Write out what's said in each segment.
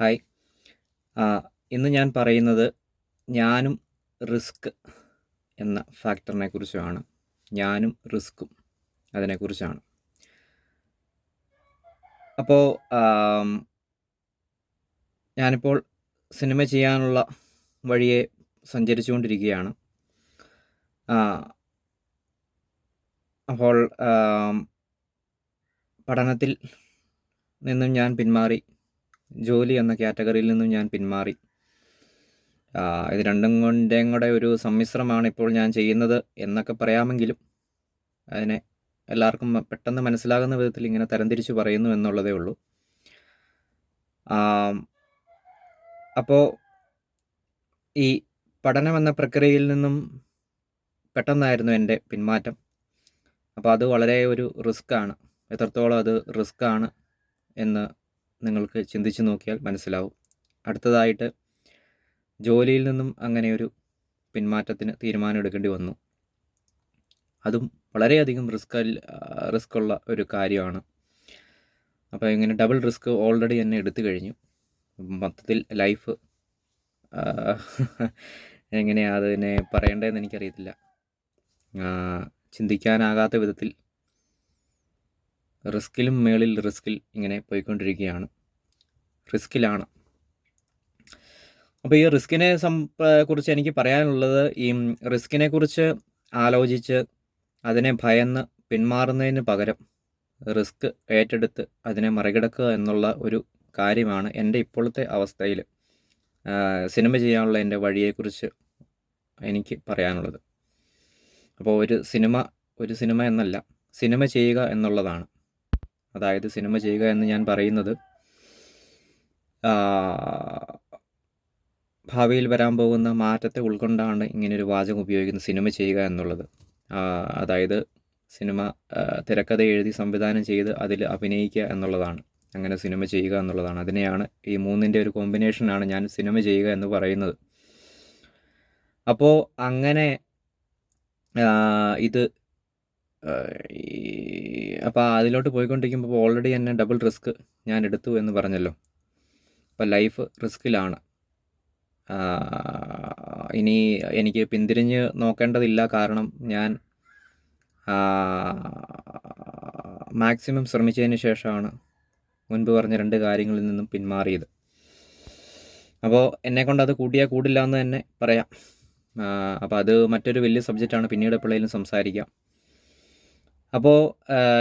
Hi. ഇന്ന് ഞാൻ പറയുന്നത് ഞാനും റിസ്ക് എന്ന ഫാക്ടറിനെ കുറിച്ചുമാണ് ഞാനും റിസ്ക്കും അതിനെക്കുറിച്ചാണ് അപ്പോൾ ഞാനിപ്പോൾ സിനിമ ചെയ്യാനുള്ള വഴിയെ സഞ്ചരിച്ചുകൊണ്ടിരിക്കുകയാണ്. അപ്പോൾ പഠനത്തിൽ നിന്നും ഞാൻ പിന്മാറി ജോലി എന്ന കാറ്റഗറിയിൽ നിന്നും ഞാൻ പിന്മാറി. ഇത് രണ്ടും കൊണ്ടേയും കൂടെ ഒരു സമ്മിശ്രമാണ് ഇപ്പോൾ ഞാൻ ചെയ്യുന്നത് എന്നൊക്കെ പറയാമെങ്കിലും അതിനെ എല്ലാവർക്കും പെട്ടെന്ന് മനസ്സിലാകുന്ന വിധത്തിൽ ഇങ്ങനെ തരംതിരിച്ച് പറയുന്നു എന്നുള്ളതേ ഉള്ളൂ. അപ്പോൾ ഈ പഠനം എന്ന പ്രക്രിയയിൽ നിന്നും പെട്ടെന്നായിരുന്നു എന്റെ പിന്മാറ്റം. അപ്പോൾ അത് വളരെ ഒരു റിസ്ക്കാണ്. എത്രത്തോളം അത് റിസ്ക്കാണ് എന്ന് നിങ്ങൾക്ക് ചിന്തിച്ച് നോക്കിയാൽ മനസ്സിലാവും. അടുത്തതായിട്ട് ജോലിയിൽ നിന്നും അങ്ങനെ ഒരു പിന്മാറ്റത്തിന് തീരുമാനം എടുക്കേണ്ടി വന്നു. അതും വളരെയധികം റിസ്ക് റിസ്ക് ഉള്ള ഒരു കാര്യമാണ്. അപ്പോൾ ഇങ്ങനെ ഡബിൾ റിസ്ക് ഓൾറെഡി എന്നെ എടുത്തു കഴിഞ്ഞു. മൊത്തത്തിൽ ലൈഫ് എങ്ങനെയാണ് അതിനെ പറയേണ്ടതെന്ന് എനിക്കറിയത്തില്ല. ചിന്തിക്കാനാകാത്ത വിധത്തിൽ റിസ്കിലും മേളിൽ റിസ്കിൽ ഇങ്ങനെ പോയിക്കൊണ്ടിരിക്കുകയാണ്. റിസ്കിലാണ് അപ്പോൾ ഈ റിസ്കിനെ സം കുറിച്ച് എനിക്ക് പറയാനുള്ളത് ഈ റിസ്കിനെ കുറിച്ച് ആലോചിച്ച് അതിനെ ഭയന്ന് പിന്മാറുന്നതിന് പകരം റിസ്ക് ഏറ്റെടുത്ത് അതിനെ മറികടക്കുക എന്നുള്ള ഒരു കാര്യമാണ് എന്റെ ഇപ്പോഴത്തെ അവസ്ഥയിൽ സിനിമ ചെയ്യാനുള്ള എന്റെ വഴിയെക്കുറിച്ച് എനിക്ക് പറയാനുള്ളത്. അപ്പോൾ ഒരു സിനിമ ഒരു സിനിമ എന്നല്ല സിനിമ ചെയ്യുക എന്നുള്ളതാണ്. അതായത് സിനിമ ചെയ്യുക എന്ന് ഞാൻ പറയുന്നത് ഭാവിയിൽ വരാൻ പോകുന്ന മാറ്റത്തെ ഉൾക്കൊണ്ടാണ് ഇങ്ങനൊരു വാചകം ഉപയോഗിക്കുന്ന സിനിമ ചെയ്യുക എന്നുള്ളത്. അതായത് സിനിമ തിരക്കഥ എഴുതി സംവിധാനം ചെയ്ത് അതിൽ അഭിനയിക്കുക എന്നുള്ളതാണ്. അങ്ങനെ സിനിമ ചെയ്യുക എന്നുള്ളതാണ്. അതിനെയാണ് ഈ മൂന്നിന്റെ ഒരു കോമ്പിനേഷനാണ് ഞാൻ സിനിമ ചെയ്യുക എന്ന് പറയുന്നത്. അപ്പോൾ അങ്ങനെ ഇത് അപ്പോൾ അതിലോട്ട് പോയിക്കൊണ്ടിരിക്കുമ്പോൾ ഓൾറെഡി തന്നെ ഡബിൾ റിസ്ക് ഞാൻ എടുത്തു എന്ന് പറഞ്ഞല്ലോ. അപ്പോൾ ലൈഫ് റിസ്ക്കിലാണ്. ഇനി എനിക്ക് പിന്തിരിഞ്ഞ് നോക്കേണ്ടതില്ല കാരണം ഞാൻ മാക്സിമം ശ്രമിച്ചതിന് ശേഷമാണ് മുൻപ് പറഞ്ഞ രണ്ട് കാര്യങ്ങളിൽ നിന്നും പിന്മാറിയത്. അപ്പോൾ എന്നെക്കൊണ്ട് അത് കൂട്ടിയാൽ കൂടില്ല എന്ന് തന്നെ പറയാം. അപ്പോൾ അത് മറ്റൊരു വലിയ സബ്ജക്റ്റാണ് പിന്നീട് എപ്പോഴേലും സംസാരിക്കാം. അപ്പോൾ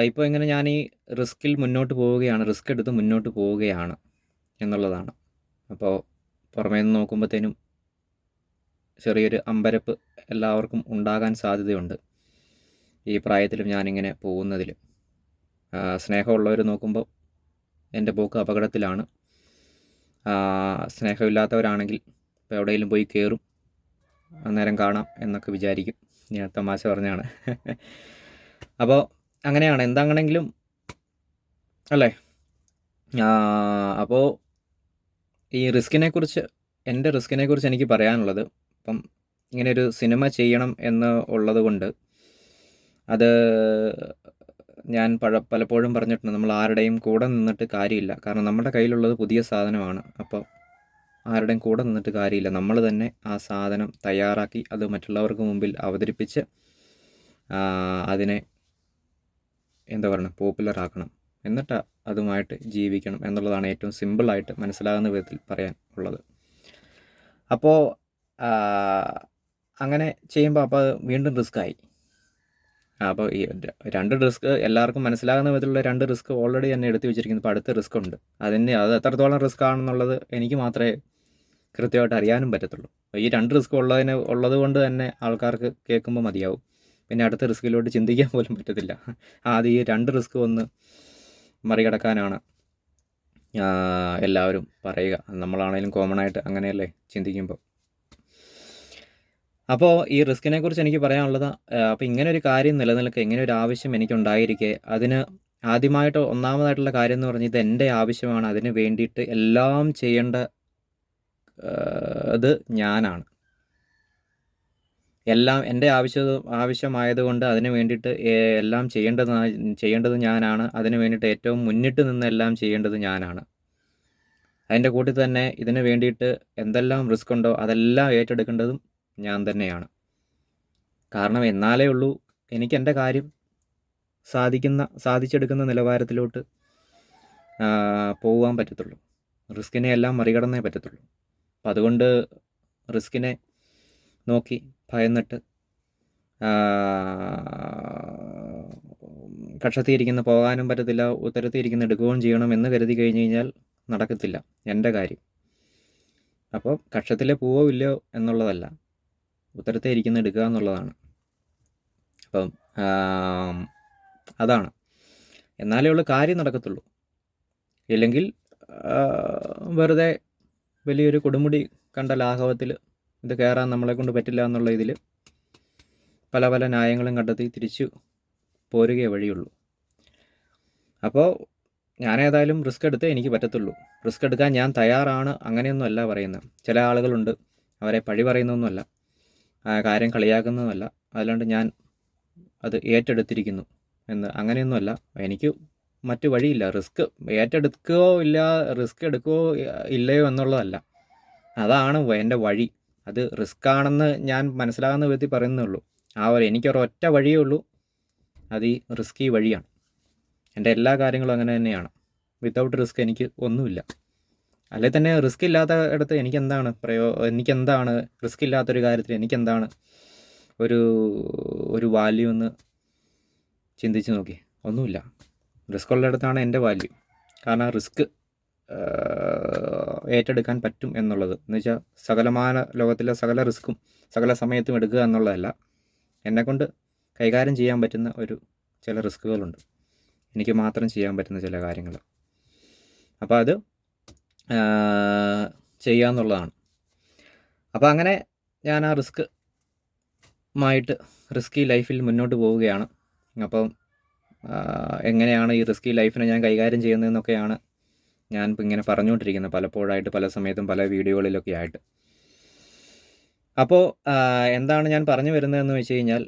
ഇപ്പോൾ ഇങ്ങനെ ഞാൻ ഈ റിസ്കിൽ മുന്നോട്ട് പോവുകയാണ് റിസ്ക് എടുത്ത് മുന്നോട്ട് പോവുകയാണ്. എന്നുള്ളതാണ്. അപ്പോൾ പുറമേ നിന്ന് നോക്കുമ്പോഴത്തേനും ചെറിയൊരു അമ്പരപ്പ് എല്ലാവർക്കും ഉണ്ടാകാൻ സാധ്യതയുണ്ട് ഈ പ്രായത്തിലും ഞാനിങ്ങനെ പോകുന്നതിൽ സ്നേഹമുള്ളവർ നോക്കുമ്പോൾ എന്റെ പോക്ക് അപകടത്തിലാണ്. സ്നേഹമില്ലാത്തവരാണെങ്കിൽ ഇപ്പോൾ എവിടെയെങ്കിലും പോയി കയറും അന്നേരം കാണാം എന്നൊക്കെ വിചാരിക്കും. ഞാൻ തമാശ പറഞ്ഞാണ്. അപ്പോൾ അങ്ങനെയാണ്. എന്താണെങ്കിലും അല്ലേ? അപ്പോൾ ഈ റിസ്കിനെ കുറിച്ച് എന്റെ റിസ്കിനെ കുറിച്ച് എനിക്ക് പറയാനുള്ളത് ഇപ്പം ഇങ്ങനെ ഒരു സിനിമ ചെയ്യണം എന്ന് ഉള്ളത് കൊണ്ട് അത് ഞാൻ പഴ പലപ്പോഴും പറഞ്ഞിട്ടുണ്ട് നമ്മൾ ആരുടെയും കൂടെ നിന്നിട്ട് കാര്യമില്ല. കാരണം നമ്മുടെ കയ്യിലുള്ളത് പുതിയ സാധനമാണ്. അപ്പോൾ ആരുടെയും കൂടെ നിന്നിട്ട് കാര്യമില്ല. നമ്മൾ തന്നെ ആ സാധനം തയ്യാറാക്കി അത് മറ്റുള്ളവർക്ക് മുമ്പിൽ അവതരിപ്പിച്ച് അതിനെ എന്താ പറയുക പോപ്പുലർ ആക്കണം എന്നിട്ട് അതുമായിട്ട് ജീവിക്കണം എന്നുള്ളതാണ് ഏറ്റവും സിമ്പിളായിട്ട് മനസ്സിലാകുന്ന വിധത്തിൽ പറയാൻ ഉള്ളത്. അപ്പോൾ അങ്ങനെ ചെയ്യുമ്പോൾ അപ്പോൾ വീണ്ടും റിസ്ക് ആയി അപ്പോൾ ഈ രണ്ട് റിസ്ക് എല്ലാവർക്കും മനസ്സിലാകുന്ന വിധത്തിലുള്ള രണ്ട് റിസ്ക് ഓൾറെഡി തന്നെ എടുത്തു വെച്ചിരിക്കുന്നു. ഇപ്പോൾ അടുത്ത റിസ്ക് ഉണ്ട്. അതിന് അത് എത്രത്തോളം റിസ്ക് ആണെന്നുള്ളത് എനിക്ക് മാത്രമേ കൃത്യമായിട്ട് അറിയാനും പറ്റത്തുള്ളൂ. അപ്പോൾ ഈ രണ്ട് റിസ്ക് ഉള്ളതിന് ഉള്ളത് കൊണ്ട് തന്നെ ആൾക്കാർക്ക് കേൾക്കുമ്പോൾ മതിയാവും. പിന്നെ അടുത്ത റിസ്കിലോട്ട് ചിന്തിക്കാൻ പോലും പറ്റത്തില്ല. ആദ്യം ഈ രണ്ട് റിസ്ക് ഒന്ന് മറികടക്കാനാണ്. എല്ലാവരും പറയുക. നമ്മളാണേലും കോമൺ ആയിട്ട് അങ്ങനെയല്ലേ ചിന്തിക്കുമ്പോൾ അപ്പോൾ ഈ റിസ്കിനെ കുറിച്ച് എനിക്ക് പറയാനുള്ളത് അപ്പോൾ ഇങ്ങനെ ഒരു കാര്യം നിലനിൽക്കുക ഇങ്ങനെ ഒരു ആവശ്യം എനിക്കുണ്ടായിരിക്കെ അതിന് ആദ്യമായിട്ട് ഒന്നാമതായിട്ടുള്ള കാര്യം എന്ന് പറഞ്ഞാൽ ഇത് എന്റെ ആവശ്യമാണ്. അതിന് വേണ്ടിയിട്ട് എല്ലാം ചെയ്യേണ്ട അത് ഞാനാണ്. എല്ലാം എന്റെ ആവശ്യ ആവശ്യമായതുകൊണ്ട് അതിന് വേണ്ടിയിട്ട് എല്ലാം ചെയ്യേണ്ടത് ചെയ്യേണ്ടത് ഞാനാണ്. അതിന് വേണ്ടിയിട്ട് ഏറ്റവും മുന്നിട്ട് നിന്ന് എല്ലാം ചെയ്യേണ്ടത് ഞാനാണ്. അതിന്റെ കൂട്ടിൽ തന്നെ ഇതിന് വേണ്ടിയിട്ട് എന്തെല്ലാം റിസ്ക് ഉണ്ടോ അതെല്ലാം ഏറ്റെടുക്കേണ്ടതും ഞാൻ തന്നെയാണ്. കാരണം എന്നാലേ ഉള്ളൂ എനിക്ക് എന്റെ കാര്യം സാധിക്കുന്ന സാധിച്ചെടുക്കുന്ന നിലവാരത്തിലോട്ട് പോകാൻ പറ്റത്തുള്ളൂ. റിസ്കിനെ എല്ലാം മറികടന്നേ പറ്റത്തുള്ളൂ. അപ്പം അതുകൊണ്ട് റിസ്കിനെ നോക്കി ഭയന്നിട്ട് കക്ഷത്തിയിരിക്കുന്ന പോകാനും പറ്റത്തില്ല ഉത്തരത്തിയിരിക്കുന്ന എടുക്കുകയും ചെയ്യണം എന്ന് കരുതി കഴിഞ്ഞ് കഴിഞ്ഞാൽ നടക്കത്തില്ല. എന്റെ കാര്യം. അപ്പോൾ കക്ഷത്തിലെ പോവോ ഇല്ലയോ എന്നുള്ളതല്ല. ഉത്തരത്തെ ഇരിക്കുന്ന എടുക്കുക എന്നുള്ളതാണ്. അപ്പം അതാണ്. എന്നാലേ ഉള്ള കാര്യം നടക്കത്തുള്ളൂ. ഇല്ലെങ്കിൽ വെറുതെ വലിയൊരു കൊടുമുടി കണ്ട ലാഘവത്തിൽ ഇത് കയറാൻ നമ്മളെ കൊണ്ട് പറ്റില്ല എന്നുള്ള ഇതിൽ പല പല ന്യായങ്ങളും കണ്ടെത്തി തിരിച്ചു പോരുകയേ വഴിയുള്ളൂ. അപ്പോൾ ഞാനേതായാലും റിസ്ക് എടുത്തേ എനിക്ക് പറ്റത്തുള്ളൂ. റിസ്ക് എടുക്കാൻ ഞാൻ തയ്യാറാണ് അങ്ങനെയൊന്നും അല്ല പറയുന്നത്. ചില ആളുകളുണ്ട് അവരെ പഴി പറയുന്നൊന്നുമല്ല കാര്യം കളിയാക്കുന്നതുമല്ല അല്ലാണ്ട് ഞാൻ അത് ഏറ്റെടുത്തിരിക്കുന്നു എന്ന് അങ്ങനെയൊന്നുമല്ല. എനിക്ക് മറ്റു വഴിയില്ല. റിസ്ക് ഏറ്റെടുക്കുകയോ ഇല്ല റിസ്ക് എടുക്കുകയോ ഇല്ലയോ എന്നുള്ളതല്ല. അതാണ് എന്റെ വഴി. അത് റിസ്ക് ആണെന്ന് ഞാൻ മനസ്സിലാകുന്ന വിധത്തിൽ പറയുന്നുള്ളൂ ആ ഒരു എനിക്കൊരൊറ്റ വഴിയേ ഉള്ളൂ. അത് ഈ റിസ്കി വഴിയാണ്. എന്റെ എല്ലാ കാര്യങ്ങളും അങ്ങനെ തന്നെയാണ്. വിത്തൗട്ട് റിസ്ക് എനിക്ക് ഒന്നുമില്ല. അല്ലെ തന്നെ റിസ്ക് ഇല്ലാത്ത ഇടത്ത് എനിക്കെന്താണ് പ്രയോ എനിക്കെന്താണ് റിസ്ക് ഇല്ലാത്തൊരു കാര്യത്തിൽ എനിക്കെന്താണ് ഒരു ഒരു വാല്യൂ എന്ന് ചിന്തിച്ച് നോക്കി ഒന്നുമില്ല. റിസ്ക് ഉള്ളിടത്താണ് എന്റെ വാല്യൂ കാരണം റിസ്ക് ഏറ്റെടുക്കാൻ പറ്റും എന്നുള്ളത്. എന്ന് വെച്ചാൽ സകലമാന ലോകത്തിലെ സകല റിസ്ക്കും സകല സമയത്തും എടുക്കുക എന്നുള്ളതല്ല. എന്നെക്കൊണ്ട് കൈകാര്യം ചെയ്യാൻ പറ്റുന്ന ഒരു ചില റിസ്ക്കുകളുണ്ട്. എനിക്ക് മാത്രം ചെയ്യാൻ പറ്റുന്ന ചില കാര്യങ്ങൾ അപ്പോൾ അത് ചെയ്യുക എന്നുള്ളതാണ്. അപ്പോൾ അങ്ങനെ ഞാൻ ആ റിസ്ക് മായിട്ട് റിസ്കി ലൈഫിൽ മുന്നോട്ട് പോവുകയാണ്. അപ്പം എങ്ങനെയാണ് ഈ റിസ്കി ലൈഫിനെ ഞാൻ കൈകാര്യം ചെയ്യുന്നതെന്നൊക്കെയാണ് ഞാൻ ഇപ്പം ഇങ്ങനെ പറഞ്ഞുകൊണ്ടിരിക്കുന്നത് പലപ്പോഴായിട്ട് പല സമയത്തും പല വീഡിയോകളിലൊക്കെ ആയിട്ട്. അപ്പോൾ എന്താണ് ഞാൻ പറഞ്ഞു വരുന്നതെന്ന് വെച്ച് കഴിഞ്ഞാൽ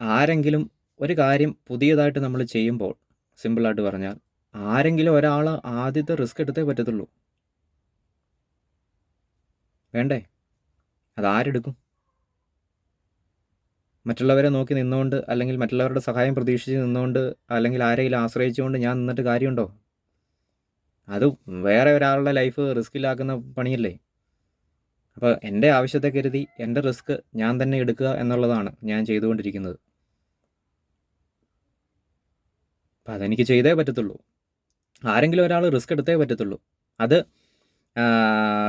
ആരെങ്കിലും ഒരു കാര്യം പുതിയതായിട്ട് നമ്മൾ ചെയ്യുമ്പോൾ സിമ്പിളായിട്ട് പറഞ്ഞാൽ ആരെങ്കിലും ഒരാൾ ആദ്യത്തെ റിസ്ക് എടുത്തേ പറ്റത്തുള്ളൂ. വേണ്ടേ? അതാരെടുക്കും മറ്റുള്ളവരെ നോക്കി നിന്നുകൊണ്ട് അല്ലെങ്കിൽ മറ്റുള്ളവരുടെ സഹായം പ്രതീക്ഷിച്ച് നിന്നുകൊണ്ട് അല്ലെങ്കിൽ ആരെങ്കിലും ആശ്രയിച്ചുകൊണ്ട് ഞാൻ നിന്നിട്ട് കാര്യമുണ്ടോ? അത് വേറെ ഒരാളുടെ ലൈഫ് റിസ്കിലാക്കുന്ന പണിയല്ലേ? അപ്പോൾ എന്റെ ആവശ്യത്തെ കരുതി എന്റെ റിസ്ക് ഞാൻ തന്നെ എടുക്കുക എന്നുള്ളതാണ് ഞാൻ ചെയ്തുകൊണ്ടിരിക്കുന്നത്. അപ്പം അതെനിക്ക് ചെയ്തേ പറ്റത്തുള്ളൂ. ആരെങ്കിലും ഒരാൾ റിസ്ക് എടുത്തേ പറ്റത്തുള്ളൂ. അത്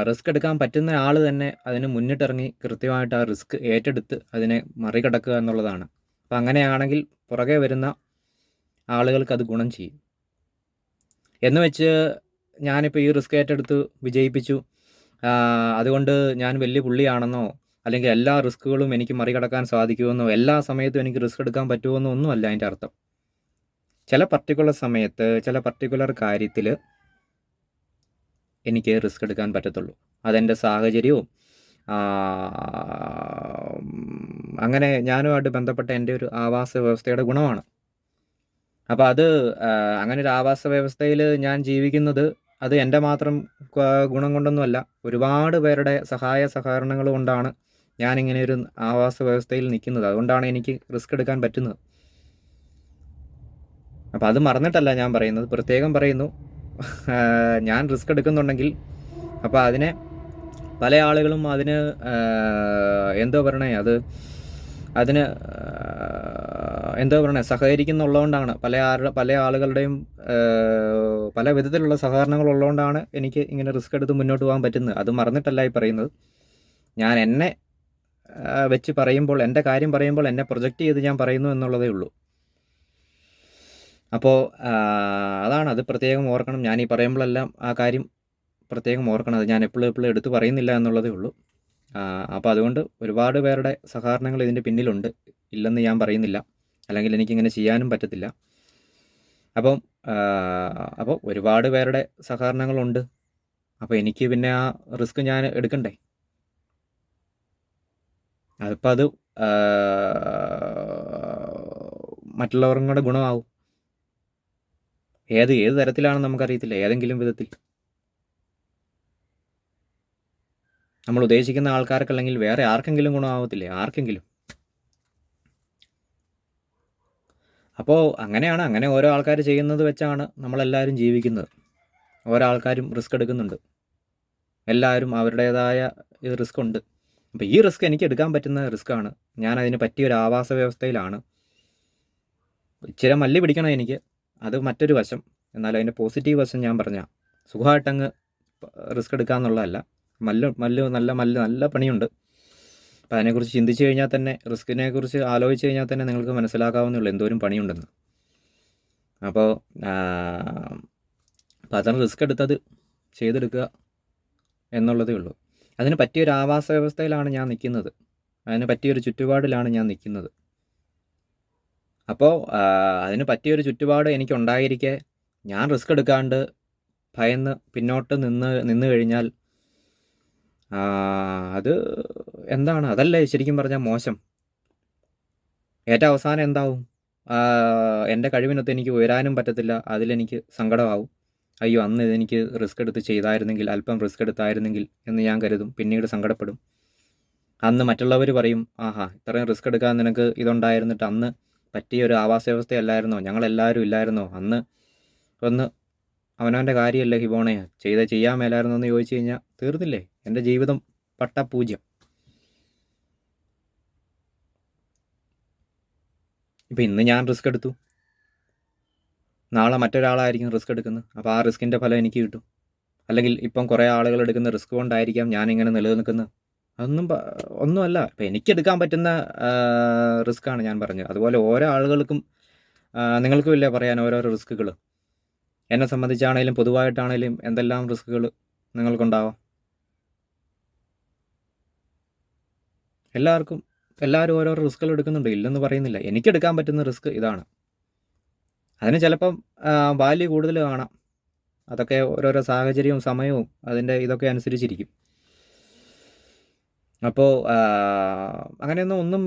റിസ്ക് എടുക്കാൻ പറ്റുന്ന ആൾ തന്നെ അതിന് മുന്നിട്ടിറങ്ങി കൃത്യമായിട്ട് ആ റിസ്ക് ഏറ്റെടുത്ത് അതിനെ മറികടക്കുക എന്നുള്ളതാണ്. അപ്പം അങ്ങനെയാണെങ്കിൽ പുറകെ വരുന്ന ആളുകൾക്ക് അത് ഗുണം ചെയ്യും. എന്ന് വെച്ച് ഞാനിപ്പോൾ ഈ റിസ്ക് ഏറ്റെടുത്ത് വിജയിപ്പിച്ചു. അതുകൊണ്ട് ഞാൻ വലിയ പുള്ളിയാണെന്നോ അല്ലെങ്കിൽ എല്ലാ റിസ്കുകളും എനിക്ക് മറികടക്കാൻ സാധിക്കുമെന്നോ എല്ലാ സമയത്തും എനിക്ക് റിസ്ക് എടുക്കാൻ പറ്റുമെന്നോ ഒന്നുമല്ല അതിന്റെ അർത്ഥം. ചില പർട്ടിക്കുലർ സമയത്ത് ചില പർട്ടിക്കുലർ കാര്യത്തിൽ എനിക്ക് റിസ്ക് എടുക്കാൻ പറ്റത്തുള്ളൂ. അതെന്റെ സാഹചര്യവും അങ്ങനെ ഞാനുമായിട്ട് ബന്ധപ്പെട്ട എന്റെ ഒരു ആവാസ വ്യവസ്ഥയുടെ ഗുണമാണ്. അപ്പോൾ അത് അങ്ങനെ ഒരു ആവാസ വ്യവസ്ഥയിൽ ഞാൻ ജീവിക്കുന്നത് അത് എന്റെ മാത്രം ഗുണം കൊണ്ടൊന്നുമല്ല. ഒരുപാട് പേരുടെ സഹായ സഹകരണങ്ങൾ കൊണ്ടാണ് ഞാനിങ്ങനെ ഒരു ആവാസ വ്യവസ്ഥയിൽ നിൽക്കുന്നത്. അതുകൊണ്ടാണ് എനിക്ക് റിസ്ക് എടുക്കാൻ പറ്റുന്നത്. അപ്പോൾ അത് മറന്നിട്ടല്ല ഞാൻ പറയുന്നത്. പ്രത്യേകം പറയുന്നു. ഞാൻ റിസ്ക് എടുക്കുന്നുണ്ടെങ്കിൽ അപ്പോൾ അതിനെ പല ആളുകളും അതിന് എന്തോ പറയണേ? അത് അതിന് എന്താ പറയണേ സഹകരിക്കുന്നുള്ളതുകൊണ്ടാണ്. പല ആരുടെ പല ആളുകളുടെയും പല വിധത്തിലുള്ള സഹകരണങ്ങൾ ഉള്ളതുകൊണ്ടാണ് എനിക്ക് ഇങ്ങനെ റിസ്ക് എടുത്ത് മുന്നോട്ട് പോകാൻ പറ്റുന്നത്. അത് മറന്നിട്ടല്ല ഈ പറയുന്നത്. ഞാൻ എന്നെ വെച്ച് പറയുമ്പോൾ എന്റെ കാര്യം പറയുമ്പോൾ എന്നെ പ്രൊജക്റ്റ് ചെയ്ത് ഞാൻ പറയുന്നു എന്നുള്ളതേ ഉള്ളൂ. അപ്പോൾ അതാണ്. അത് പ്രത്യേകം ഓർക്കണം. ഞാൻ ഈ പറയുമ്പോഴെല്ലാം ആ കാര്യം പ്രത്യേകം ഓർക്കണം. അത് ഞാൻ എപ്പോഴും എപ്പോഴും എടുത്ത് പറയുന്നില്ല എന്നുള്ളതേ ഉള്ളൂ. അപ്പോൾ അതുകൊണ്ട് ഒരുപാട് പേരുടെ സഹകരണങ്ങൾ ഇതിന്റെ പിന്നിലുണ്ട്. ഇല്ലെന്ന് ഞാൻ പറയുന്നില്ല. അല്ലെങ്കിൽ എനിക്കിങ്ങനെ ചെയ്യാനും പറ്റത്തില്ല. അപ്പം അപ്പോൾ ഒരുപാട് പേരുടെ സഹകരണങ്ങളുണ്ട്. അപ്പോൾ എനിക്ക് പിന്നെ ആ റിസ്ക് ഞാൻ എടുക്കണ്ടേ? അതിപ്പോൾ അത് മറ്റുള്ളവർക്കും കൂടെ ഗുണമാവും. ഏത് ഏത് തരത്തിലാണെന്ന് നമുക്കറിയത്തില്ല. ഏതെങ്കിലും വിധത്തിൽ. നമ്മൾ ഉദ്ദേശിക്കുന്ന ആൾക്കാർക്ക് അല്ലെങ്കിൽ വേറെ ആർക്കെങ്കിലും ഗുണമാവത്തില്ലേ? ആർക്കെങ്കിലും. അപ്പോൾ അങ്ങനെയാണ് അങ്ങനെ ഓരോ ആൾക്കാർ ചെയ്യുന്നത് വെച്ചാണ് നമ്മളെല്ലാവരും ജീവിക്കുന്നത്. ഓരോ ആൾക്കാരും റിസ്ക് എടുക്കുന്നുണ്ട്. എല്ലാവരും അവരുടേതായ റിസ്ക് ഉണ്ട് അപ്പോൾ ഈ റിസ്ക് എനിക്ക് എടുക്കാൻ പറ്റുന്ന റിസ്ക്കാണ് ഞാൻ അതിന് പറ്റിയ ഒരു ആവാസ വ്യവസ്ഥയിലാണ്. ഇച്ചിരി മല്ലി പിടിക്കണം എനിക്ക്. അത് മറ്റൊരു വശം. എന്നാൽ അതിന്റെ പോസിറ്റീവ് വശം ഞാൻ പറഞ്ഞ സുഖമായിട്ടങ്ങ് റിസ്ക് എടുക്കാന്നുള്ളതല്ല. മല്ല് മല്ല് നല്ല മല്ല് നല്ല പണിയുണ്ട്. അപ്പം അതിനെക്കുറിച്ച് ചിന്തിച്ച് കഴിഞ്ഞാൽ തന്നെ റിസ്കിനെ കുറിച്ച് ആലോചിച്ച് കഴിഞ്ഞാൽ തന്നെ നിങ്ങൾക്ക് മനസ്സിലാക്കാവുന്നേ എന്തോരം പണിയുണ്ടെന്ന്. അപ്പോൾ അപ്പോൾ അതാണ് റിസ്ക് എടുത്തത് ചെയ്തെടുക്കുക എന്നുള്ളതേ ഉള്ളൂ. അതിന് പറ്റിയൊരു ആവാസ വ്യവസ്ഥയിലാണ് ഞാൻ നിൽക്കുന്നത്. അതിന് പറ്റിയൊരു ചുറ്റുപാടിലാണ് ഞാൻ നിൽക്കുന്നത്. അപ്പോൾ അതിന് പറ്റിയൊരു ചുറ്റുപാട് എനിക്കുണ്ടായിരിക്കെ ഞാൻ റിസ്ക് എടുക്കാണ്ട് ഭയന്ന് പിന്നോട്ട് നിന്ന് നിന്ന് കഴിഞ്ഞാൽ അത് എന്താണ്? അതല്ലേ ശരിക്കും പറഞ്ഞാൽ മോശം. ഏറ്റവും അവസാനം എന്താവും? എന്റെ കഴിവിനൊത്ത് എനിക്ക് ഉയരാനും പറ്റത്തില്ല. അതിലെനിക്ക് സങ്കടമാവും. അയ്യോ അന്ന് ഇതെനിക്ക് റിസ്ക് എടുത്ത് ചെയ്തായിരുന്നെങ്കിൽ അല്പം റിസ്ക് എടുത്തായിരുന്നെങ്കിൽ എന്ന് ഞാൻ കരുതും. പിന്നീട് സങ്കടപ്പെടും. അന്ന് മറ്റുള്ളവർ പറയും ആഹാ ഇത്രയും റിസ്ക് എടുക്കാൻ നിനക്ക് ഇതുണ്ടായിരുന്നിട്ട് അന്ന് പറ്റിയ ഒരു ആവാസ വ്യവസ്ഥയല്ലായിരുന്നോ ഞങ്ങളെല്ലാവരും ഇല്ലായിരുന്നോ? അന്ന് ഒന്ന് അവനവന്റെ കാര്യമല്ലേ ഹിബോണെ? ചെയ്ത ചെയ്യാൻ മേലായിരുന്നോ? എന്ന് ചോദിച്ചു കഴിഞ്ഞാൽ തീർന്നില്ലേ? എന്റെ ജീവിതം പട്ട പൂജ്യം. ഇപ്പം ഇന്ന് ഞാൻ റിസ്ക് എടുത്തു. നാളെ മറ്റൊരാളായിരിക്കും റിസ്ക് എടുക്കുന്നത്. അപ്പോൾ ആ റിസ്കിന്റെ ഫലം എനിക്ക് കിട്ടും. അല്ലെങ്കിൽ ഇപ്പം കുറേ ആളുകൾ എടുക്കുന്ന റിസ്ക് കൊണ്ടായിരിക്കാം ഞാനിങ്ങനെ നിലനിൽക്കുന്നത്. അതൊന്നും ഒന്നുമല്ല. ഇപ്പം എനിക്കെടുക്കാൻ പറ്റുന്ന റിസ്ക്കാണ് ഞാൻ പറഞ്ഞത്. അതുപോലെ ഓരോ ആളുകൾക്കും നിങ്ങൾക്കും ഇല്ലേ പറയാൻ ഓരോരോ റിസ്ക്കുകൾ എന്നെ സംബന്ധിച്ചാണേലും പൊതുവായിട്ടാണേലും എന്തെല്ലാം റിസ്ക്കുകൾ നിങ്ങൾക്കുണ്ടാവാം. എല്ലാവർക്കും എല്ലാവരും ഓരോ റിസ്ക്കുകൾ എടുക്കുന്നുണ്ട്. ഇല്ലെന്ന് പറയുന്നില്ല. എനിക്കെടുക്കാൻ പറ്റുന്ന റിസ്ക് ഇതാണ്. അതിന് ചിലപ്പം വാല്യൂ കൂടുതൽ കാണാം. അതൊക്കെ ഓരോരോ സാഹചര്യവും സമയവും അതിന്റെ ഇതൊക്കെ അനുസരിച്ചിരിക്കും. അപ്പോൾ അങ്ങനെയൊന്നും ഒന്നും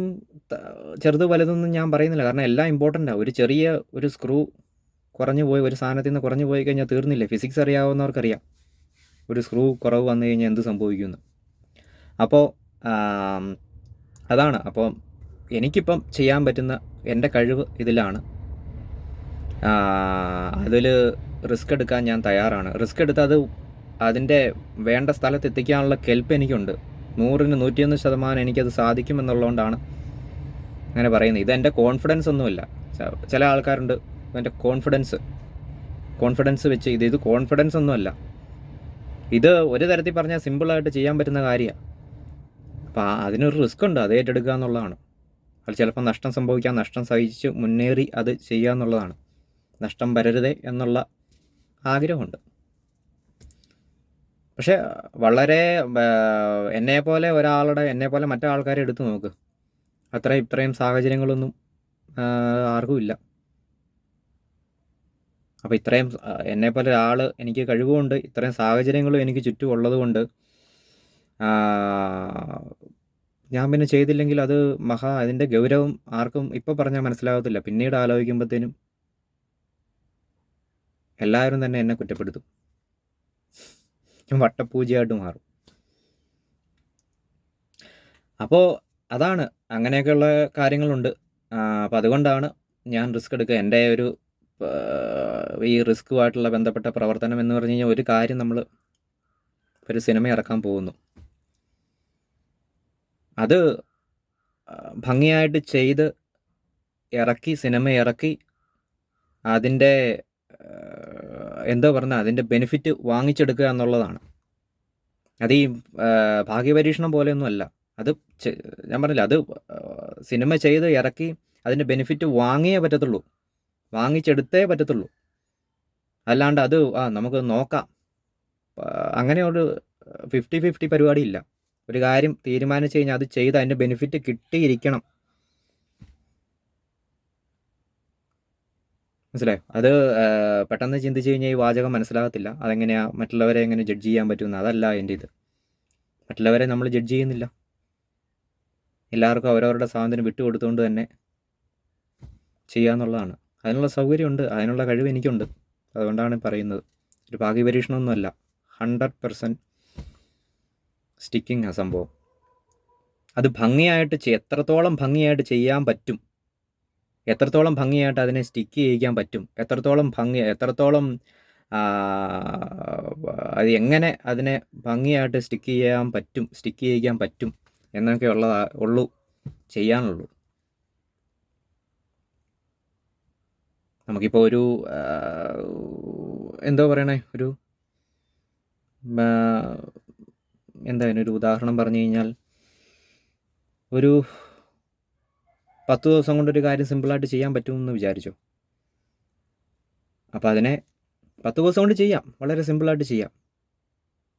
ചെറുത് വലുതൊന്നും ഞാൻ പറയുന്നില്ല. കാരണം എല്ലാം ഇമ്പോർട്ടന്റാണ് ഒരു ചെറിയ ഒരു സ്ക്രൂ കുറഞ്ഞു പോയി ഒരു സാധനത്തിൽ നിന്ന് കുറഞ്ഞു പോയി കഴിഞ്ഞാൽ തീർന്നില്ലേ? ഫിസിക്സ് അറിയാവുന്നവർക്കറിയാം. ഒരു സ്ക്രൂ കുറവ് വന്നു കഴിഞ്ഞാൽ എന്ത് സംഭവിക്കുമെന്ന്. അപ്പോൾ അതാണ്. അപ്പോൾ എനിക്കിപ്പം ചെയ്യാൻ പറ്റുന്ന എന്റെ കഴിവ് ഇതിലാണ്. അതിൽ റിസ്ക് എടുക്കാൻ ഞാൻ തയ്യാറാണ്. റിസ്ക് എടുത്ത് അത് അതിന്റെ വേണ്ട സ്ഥലത്ത് എത്തിക്കാനുള്ള കെൽപ്പ് എനിക്കുണ്ട്. നൂറിന് നൂറ്റിയൊന്ന് ശതമാനം എനിക്കത് സാധിക്കുമെന്നുള്ളതുകൊണ്ടാണ് അങ്ങനെ പറയുന്നത്. ഇതെന്റെ കോൺഫിഡൻസ് ഒന്നുമില്ല. ചില ആൾക്കാരുണ്ട് എന്റെ കോൺഫിഡൻസ് കോൺഫിഡൻസ് വെച്ച് ഇത് ഇത് കോൺഫിഡൻസ് ഒന്നുമല്ല. ഇത് ഒരു തരത്തിൽ പറഞ്ഞാൽ സിമ്പിളായിട്ട് ചെയ്യാൻ പറ്റുന്ന കാര്യമാണ്. അപ്പോൾ അതിനൊരു റിസ്ക് ഉണ്ട്. അത് ഏറ്റെടുക്കുക എന്നുള്ളതാണ്. അത് ചിലപ്പോൾ നഷ്ടം സംഭവിക്കാം. നഷ്ടം സഹിച്ച് മുന്നേറി അത് ചെയ്യുക എന്നുള്ളതാണ്. നഷ്ടം വരരുതേ എന്നുള്ള ആഗ്രഹമുണ്ട്. പക്ഷേ വളരെ എന്നെ പോലെ ഒരാളുടെ എന്നെ പോലെ മറ്റേ ആൾക്കാരെ എടുത്തു നോക്ക്. അത്ര ഇത്രയും സാഹചര്യങ്ങളൊന്നും ആർക്കും ഇല്ല. അപ്പോൾ ഇത്രയും എന്നെ പോലെ ഒരാൾ എനിക്ക് കഴിവുമുണ്ട് ഇത്രയും സാഹചര്യങ്ങളും എനിക്ക് ചുറ്റും ഉള്ളത് ഞാൻ പിന്നെ ചെയ്തില്ലെങ്കിൽ അത് മഹാ അതിന്റെ ഗൗരവം ആർക്കും ഇപ്പോൾ പറഞ്ഞാൽ മനസ്സിലാകത്തില്ല. പിന്നീട് ആലോചിക്കുമ്പോഴത്തേനും എല്ലാവരും തന്നെ എന്നെ കുറ്റപ്പെടുത്തും. ഞാൻ വട്ടപൂജയായിട്ട് മാറും. അപ്പോൾ അതാണ് അങ്ങനെയൊക്കെയുള്ള കാര്യങ്ങളുണ്ട്. അപ്പോൾ അതുകൊണ്ടാണ് ഞാൻ റിസ്ക് എടുക്കുക. എന്റെ ഒരു ഈ റിസ്ക്കുമായിട്ടുള്ള ബന്ധപ്പെട്ട പ്രവർത്തനം എന്ന് പറഞ്ഞു കഴിഞ്ഞാൽ ഒരു കാര്യം നമ്മൾ ഒരു സിനിമ ഇറക്കാൻ പോകുന്നു. അത് ഭംഗിയായിട്ട് ചെയ്ത് ഇറക്കി സിനിമ ഇറക്കി അതിന്റെ എന്തോ പറഞ്ഞാൽ അതിന്റെ ബെനിഫിറ്റ് വാങ്ങിച്ചെടുക്കുക എന്നുള്ളതാണ്. അത് ഈ ഭാഗ്യപരീക്ഷണം പോലെയൊന്നും അല്ല. അത് ഞാൻ പറഞ്ഞില്ല അത് സിനിമ ചെയ്ത് ഇറക്കി അതിന്റെ ബെനിഫിറ്റ് വാങ്ങിയേ പറ്റത്തുള്ളൂ. വാങ്ങിച്ചെടുത്തേ പറ്റത്തുള്ളൂ. അല്ലാണ്ട് അത് ആ നമുക്ക് നോക്കാം. അങ്ങനെയൊരു ഫിഫ്റ്റി ഫിഫ്റ്റി പരിപാടിയില്ല. ഒരു കാര്യം തീരുമാനിച്ചു കഴിഞ്ഞാൽ അത് ചെയ്ത് അതിന്റെ ബെനിഫിറ്റ് കിട്ടിയിരിക്കണം. മനസ്സിലായോ? അത് പെട്ടെന്ന് ചിന്തിച്ചു കഴിഞ്ഞാൽ ഈ വാചകം മനസ്സിലാകത്തില്ല. അതെങ്ങനെയാ? മറ്റുള്ളവരെ എങ്ങനെ ജഡ്ജ് ചെയ്യാൻ പറ്റുമെന്ന്. അതല്ല എന്റെ ഇത്. മറ്റുള്ളവരെ നമ്മൾ ജഡ്ജ് ചെയ്യുന്നില്ല. എല്ലാവർക്കും അവരവരുടെ സ്വാതന്ത്ര്യം വിട്ടുകൊടുത്തുകൊണ്ട് തന്നെ ചെയ്യാന്നുള്ളതാണ്. അതിനുള്ള സൗകര്യമുണ്ട്. അതിനുള്ള കഴിവ് എനിക്കുണ്ട്. അതുകൊണ്ടാണ് പറയുന്നത്. ഒരു ഭാഗ്യപരീക്ഷണമൊന്നുമല്ല. ഹൺഡ്രഡ് പെർസെന്റ് സ്റ്റിക്കിങ് ആ സംഭവം. അത് ഭംഗിയായിട്ട് എത്രത്തോളം ഭംഗിയായിട്ട് ചെയ്യാൻ പറ്റും? എത്രത്തോളം ഭംഗിയായിട്ട് അതിനെ സ്റ്റിക്ക് ചെയ്യിക്കാൻ പറ്റും? എത്രത്തോളം ഭംഗി എത്രത്തോളം അത് എങ്ങനെ അതിനെ ഭംഗിയായിട്ട് സ്റ്റിക്ക് ചെയ്യാൻ പറ്റും സ്റ്റിക്ക് ചെയ്യിക്കാൻ പറ്റും എന്നൊക്കെ ഉള്ളതാ ഉള്ളൂ ചെയ്യാനുള്ളൂ. നമുക്കിപ്പോൾ ഒരു എന്തോ പറയണേ? ഒരു എന്താ അതിനൊരു ഉദാഹരണം പറഞ്ഞു കഴിഞ്ഞാൽ ഒരു പത്ത് ദിവസം കൊണ്ടൊരു കാര്യം സിമ്പിളായിട്ട് ചെയ്യാൻ പറ്റുമെന്ന് വിചാരിച്ചോ? അപ്പോൾ അതിനെ പത്ത് ദിവസം കൊണ്ട് ചെയ്യാം. വളരെ സിമ്പിളായിട്ട് ചെയ്യാം.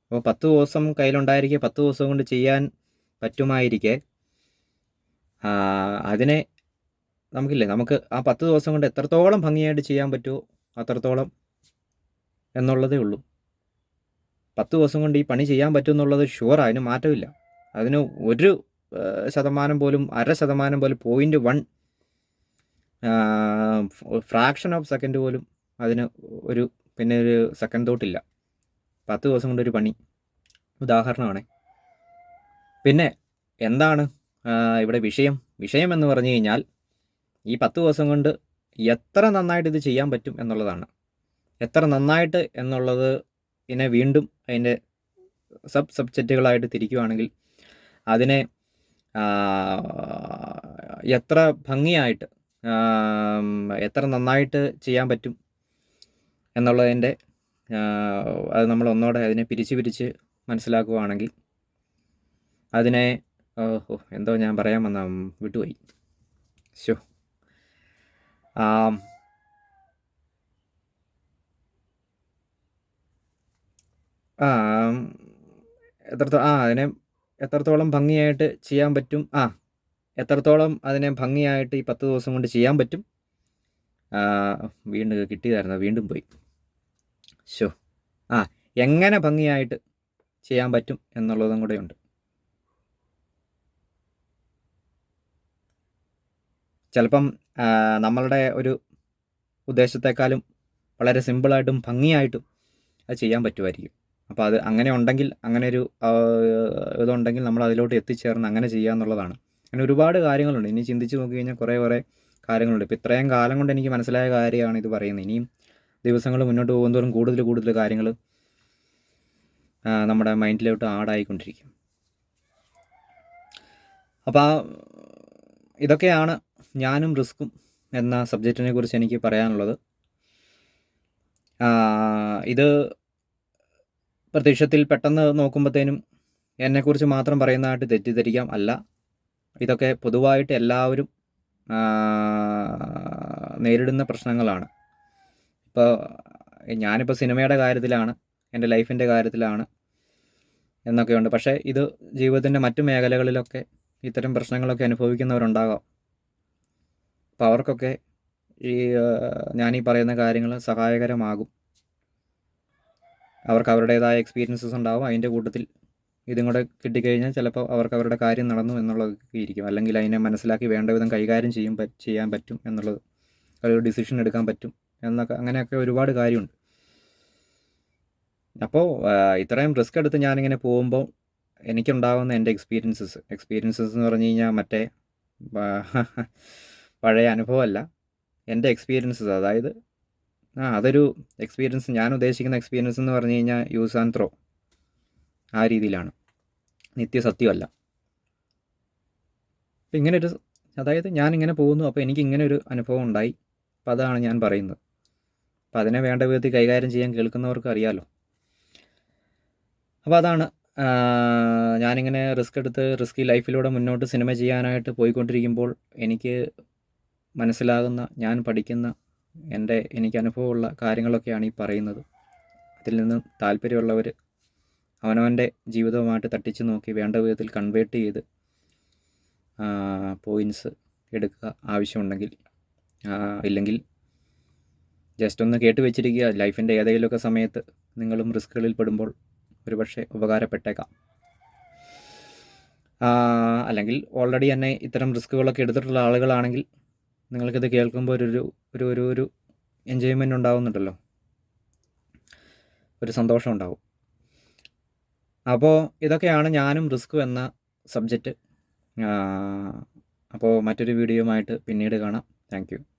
അപ്പോൾ പത്ത് ദിവസം കയ്യിലുണ്ടായിരിക്കെ പത്ത് ദിവസം കൊണ്ട് ചെയ്യാൻ പറ്റുമായിരിക്കെ അതിനെ നമുക്കില്ലേ നമുക്ക് ആ പത്ത് ദിവസം കൊണ്ട് എത്രത്തോളം ഭംഗിയായിട്ട് ചെയ്യാൻ പറ്റുമോ അത്രത്തോളം എന്നുള്ളതേ ഉള്ളൂ. പത്ത് ദിവസം കൊണ്ട് ഈ പണി ചെയ്യാൻ പറ്റും എന്നുള്ളത് ഷുവർ അതിന് മാറ്റമില്ല. അതിന് ഒരു ശതമാനം പോലും അര ശതമാനം പോലും point one fraction of second പോലും അതിന് ഒരു പിന്നെ ഒരു സെക്കൻഡ് തോട്ടില്ല. പത്ത് ദിവസം ഒരു പണി. ഉദാഹരണമാണ്. പിന്നെ എന്താണ് ഇവിടെ വിഷയം? വിഷയം എന്ന് പറഞ്ഞു കഴിഞ്ഞാൽ ഈ പത്ത് ദിവസം കൊണ്ട് എത്ര നന്നായിട്ട് ഇത് ചെയ്യാൻ പറ്റും എന്നുള്ളതാണ്. എത്ര നന്നായിട്ട് എന്നുള്ളത് ഇതിനെ വീണ്ടും അതിന്റെ സബ് സബ്ജക്റ്റുകളായിട്ട് തിരിക്കുകയാണെങ്കിൽ അതിനെ എത്ര ഭംഗിയായിട്ട് എത്ര നന്നായിട്ട് ചെയ്യാൻ പറ്റും എന്നുള്ളതിന്റെ അത് നമ്മൾ ഒന്നോടെ അതിനെ പിരിച്ച് പിരിച്ച് മനസ്സിലാക്കുകയാണെങ്കിൽ അതിനെ ഓ ഓ, എന്തോ ഞാൻ പറയാൻ വന്ന വിട്ടുപോയി. ശോ ആം, എത്രത്തോളം ആ അതിനെ എത്രത്തോളം ഭംഗിയായിട്ട് ചെയ്യാൻ പറ്റും? ആ എത്രത്തോളം അതിനെ ഭംഗിയായിട്ട് ഈ പത്ത് ദിവസം കൊണ്ട് ചെയ്യാൻ പറ്റും? വീണ്ടും കിട്ടിയതായിരുന്നു വീണ്ടും പോയി. ഷോ ആ എങ്ങനെ ഭംഗിയായിട്ട് ചെയ്യാൻ പറ്റും എന്നുള്ളതും കൂടെ ഉണ്ട്. ചിലപ്പം നമ്മളുടെ ഒരു ഉദ്ദേശത്തെക്കാളും വളരെ സിമ്പിളായിട്ടും ഭംഗിയായിട്ടും അത് ചെയ്യാൻ പറ്റുമായിരിക്കും. അപ്പോൾ അത് അങ്ങനെ ഉണ്ടെങ്കിൽ അങ്ങനെ ഒരു ഇതുണ്ടെങ്കിൽ നമ്മൾ അതിലോട്ട് എത്തിച്ചേർന്ന് അങ്ങനെ ചെയ്യുക എന്നുള്ളതാണ്. അങ്ങനെ ഒരുപാട് കാര്യങ്ങളുണ്ട്. ഇനി ചിന്തിച്ച് നോക്കി കഴിഞ്ഞാൽ കുറേ കുറേ കാര്യങ്ങളുണ്ട്. ഇപ്പോൾ ഇത്രയും കാലം കൊണ്ട് എനിക്ക് മനസ്സിലായ കാര്യമാണ് ഇത് പറയുന്നത്. ഇനിയും ദിവസങ്ങൾ മുന്നോട്ട് പോകുന്നതോറും കൂടുതൽ കൂടുതൽ കാര്യങ്ങൾ നമ്മുടെ മൈൻഡിലോട്ട് ആഡായിക്കൊണ്ടിരിക്കും അപ്പോൾ ആ ഇതൊക്കെയാണ് ഞാനും റിസ്ക്കും എന്ന സബ്ജക്റ്റിനെ കുറിച്ച് എനിക്ക് പറയാനുള്ളത്. ഇത് പ്രത്യക്ഷത്തിൽ പെട്ടെന്ന് നോക്കുമ്പോഴത്തേനും എന്നെക്കുറിച്ച് മാത്രം പറയുന്നതായിട്ട് തെറ്റിദ്ധരിക്കാം അല്ല. ഇതൊക്കെ പൊതുവായിട്ട് എല്ലാവരും നേരിടുന്ന പ്രശ്നങ്ങളാണ്. ഇപ്പോൾ ഞാനിപ്പോൾ സിനിമയുടെ കാര്യത്തിലാണ് എന്റെ ലൈഫിന്റെ കാര്യത്തിലാണ് എന്നൊക്കെയുണ്ട്. പക്ഷേ ഇത് ജീവിതത്തിന്റെ മറ്റു മേഖലകളിലൊക്കെ ഇത്തരം പ്രശ്നങ്ങളൊക്കെ അനുഭവിക്കുന്നവരുണ്ടാകാം. അപ്പോൾ അവർക്കൊക്കെ ഈ ഞാനീ പറയുന്ന കാര്യങ്ങൾ സഹായകരമാകും. അവർക്ക് അവരുടേതായ എക്സ്പീരിയൻസസ് ഉണ്ടാവും. അതിന്റെ കൂട്ടത്തിൽ ഇതും കൂടെ കിട്ടിക്കഴിഞ്ഞാൽ ചിലപ്പോൾ അവർക്ക് അവരുടെ കാര്യം നടന്നു എന്നുള്ളതൊക്കെ ഇരിക്കും. അല്ലെങ്കിൽ അതിനെ മനസ്സിലാക്കി വേണ്ട വിധം കൈകാര്യം ചെയ്യും ചെയ്യാൻ പറ്റും എന്നുള്ളത്. ഒരു ഡിസിഷൻ എടുക്കാൻ പറ്റും എന്നൊക്കെ അങ്ങനെയൊക്കെ ഒരുപാട് കാര്യമുണ്ട്. അപ്പോൾ ഇത്രയും റിസ്ക് എടുത്ത് ഞാനിങ്ങനെ പോകുമ്പോൾ എനിക്കുണ്ടാകുന്ന എന്റെ എക്സ്പീരിയൻസസ് എക്സ്പീരിയൻസസ് എന്ന് പറഞ്ഞു കഴിഞ്ഞാൽ മറ്റേ പഴയ അനുഭവമല്ല. എന്റെ എക്സ്പീരിയൻസസ് അതായത് ആ അതൊരു എക്സ്പീരിയൻസ് ഞാൻ ഉദ്ദേശിക്കുന്ന എക്സ്പീരിയൻസ് എന്ന് പറഞ്ഞു കഴിഞ്ഞാൽ യൂസ് ആൻഡ് ത്രോ. ആ രീതിയിലാണ്. നിത്യസത്യമല്ല. അപ്പം ഇങ്ങനെ ഒരു അതായത് ഞാൻ ഇങ്ങനെ പോകുന്നു അപ്പോൾ എനിക്ക് ഇങ്ങനെ ഒരു അനുഭവം ഉണ്ടായി. അപ്പം അതാണ് ഞാൻ പറയുന്നത്. അപ്പം അതിനെ വേണ്ട വിധത്തിൽ കൈകാര്യം ചെയ്യാൻ കേൾക്കുന്നവർക്ക് അറിയാമല്ലോ അപ്പോൾ അതാണ് ഞാനിങ്ങനെ റിസ്ക് എടുത്ത് റിസ്കി ലൈഫിലൂടെ മുന്നോട്ട് സിനിമ ചെയ്യാനായിട്ട് പോയിക്കൊണ്ടിരിക്കുമ്പോൾ എനിക്ക് മനസ്സിലാകുന്ന ഞാൻ പഠിക്കുന്ന എന്റെ എനിക്ക് അനുഭവമുള്ള കാര്യങ്ങളൊക്കെയാണ് ഈ പറയുന്നത്. അതിൽ നിന്ന് താല്പര്യമുള്ളവർ അവനവന്റെ ജീവിതവുമായിട്ട് തട്ടിച്ച് നോക്കി വേണ്ട വിധത്തിൽ കൺവേർട്ട് ചെയ്ത് പോയിന്റ്സ് എടുക്കുക ആവശ്യമുണ്ടെങ്കിൽ ഇല്ലെങ്കിൽ ജസ്റ്റ് ഒന്ന് കേട്ട് വെച്ചിരിക്കുക. ലൈഫിന്റെ ഏതെങ്കിലുമൊക്കെ സമയത്ത് നിങ്ങളും റിസ്കുകളിൽ പെടുമ്പോൾ ഒരുപക്ഷെ ഉപകാരപ്പെട്ടേക്കാം. അല്ലെങ്കിൽ ഓൾറെഡി തന്നെ ഇത്തരം റിസ്കുകളൊക്കെ എടുത്തിട്ടുള്ള ആളുകളാണെങ്കിൽ നിങ്ങൾക്കിത് കേൾക്കുമ്പോൾ ഒരു ഒരു- ഒരു ഒരു എൻജോയ്മെന്റ് ഉണ്ടാവുന്നുണ്ടല്ലോ. ഒരു സന്തോഷം ഉണ്ടാവും. അപ്പോൾ ഇതൊക്കെയാണ് ഞാനും റിസ്ക് എന്ന സബ്ജക്റ്റ് അപ്പോൾ മറ്റൊരു വീഡിയോയുമായിട്ട് പിന്നീട് കാണാം. താങ്ക്